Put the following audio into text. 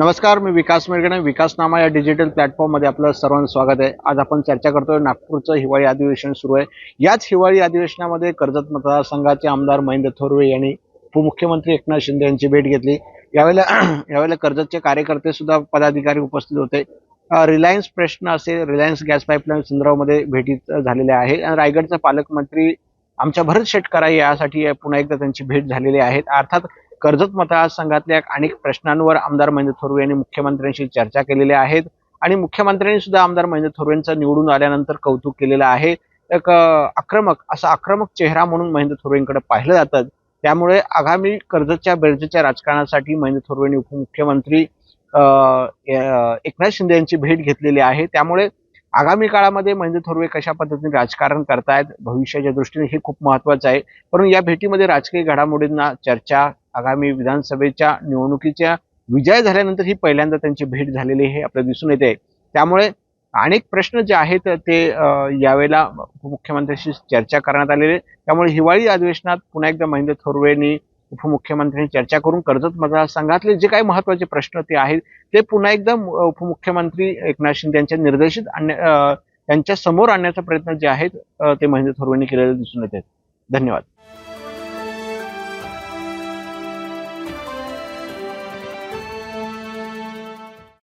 नमस्कार मी विकास मेळगणे विकास नामा या डिजिटल प्लॅटफॉर्ममध्ये आपलं सर्वांचं स्वागत आहे. आज आपण चर्चा करतोय नागपूरचं हिवाळी अधिवेशन सुरू आहे. याच हिवाळी अधिवेशनामध्ये कर्जत मतदारसंघाचे आमदार महेंद्र थोरवे यांनी उपमुख्यमंत्री एकनाथ शिंदे यांची भेट घेतली. यावेळेला यावेळेला कर्जतचे कार्यकर्ते सुद्धा पदाधिकारी उपस्थित होते. रिलायन्स प्रश्न असेल रिलायन्स गॅस पाईपलाईन संदर्भामध्ये भेटीत झालेले आहे. आणि रायगडचे पालकमंत्री आमच्या भरत शेटकराई यासाठी पुन्हा एकदा त्यांची भेट झालेली आहे. अर्थात कर्जत मतदारसंघातल्या अनेक प्रश्नांवर आमदार महेंद्र थोरवे यांनी मुख्यमंत्र्यांशी चर्चा केलेल्या आहेत. आणि मुख्यमंत्र्यांनी सुद्धा आमदार महेंद्र थोरवेंचं निवडून आल्यानंतर कौतुक केलेलं आहे. एक आक्रमक असा आक्रमक चेहरा म्हणून महेंद्र थोरवेंकडे पाहिलं जातं. त्यामुळे आगामी कर्जतच्या बेरजेच्या राजकारणासाठी महेंद्र थोरवेंनी उपमुख्यमंत्री एकनाथ शिंदे यांची भेट घेतलेली आहे. त्यामुळे आगामी काळामध्ये महेंद्र थोरवे कशा पद्धतीने राजकारण करतायत भविष्याच्या दृष्टीने हे खूप महत्वाचं आहे. परंतु या भेटीमध्ये राजकीय घडामोडींना चर्चा आगामी विधानसभेच्या निवडणुकीच्या विजय झाल्यानंतर ही पहिल्यांदा त्यांची भेट झालेली हे आपल्याला दिसून येते. त्यामुळे अनेक प्रश्न जे आहेत ते यावेळेला उपमुख्यमंत्र्यांशी चर्चा करण्यात आलेले त्यामुळे हिवाळी अधिवेशनात पुन्हा एकदा महेंद्र थोरवेंनी उपमुख्यमंत्र्यांनी चर्चा करून कर्जत मतदारसंघातले जे काही महत्त्वाचे प्रश्न ते आहेत ते पुन्हा एकदा उपमुख्यमंत्री एकनाथ शिंदे यांच्या निर्देशित आणण्या त्यांच्यासमोर आणण्याचा प्रयत्न जे आहेत ते महेंद्र थोरवेंनी केलेले दिसून येत आहेत. धन्यवाद.